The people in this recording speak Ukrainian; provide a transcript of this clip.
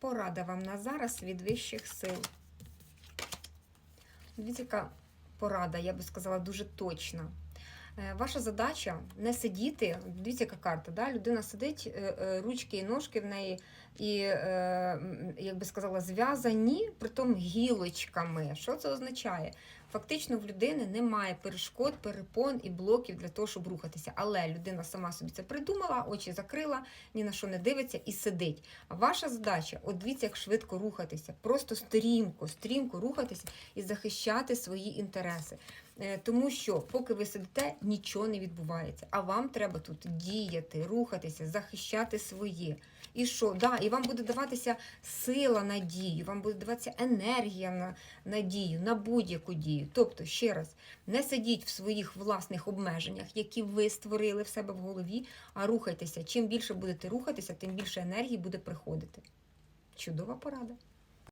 Порада вам на зараз від вищих сил. Дивіться, яка порада, я би сказала, дуже точна. Е, Ваша задача не сидіти. Дивіться, яка карта. Да? Людина сидить, е, е, ручки і ножки в неї, і, як би сказала, зв'язані, притом гілочками. Що це означає? Фактично в людини немає перешкод, перепон і блоків для того, щоб рухатися. Але людина сама собі це придумала, очі закрила, ні на що не дивиться і сидить. А ваша задача, от дивіться, як швидко рухатися, просто стрімко, стрімко рухатися і захищати свої інтереси. Е, Тому що, поки ви сидите, нічого не відбувається. А вам треба тут діяти, рухатися, захищати своє. І що? Да, і вам буде даватися сила на дію, вам буде даватися енергія на, на дію, на будь-яку дію. Тобто, ще раз, не сидіть в своїх власних обмеженнях, які ви створили в себе в голові, а рухайтеся. Чим більше будете рухатися, тим більше енергії буде приходити. Чудова порада.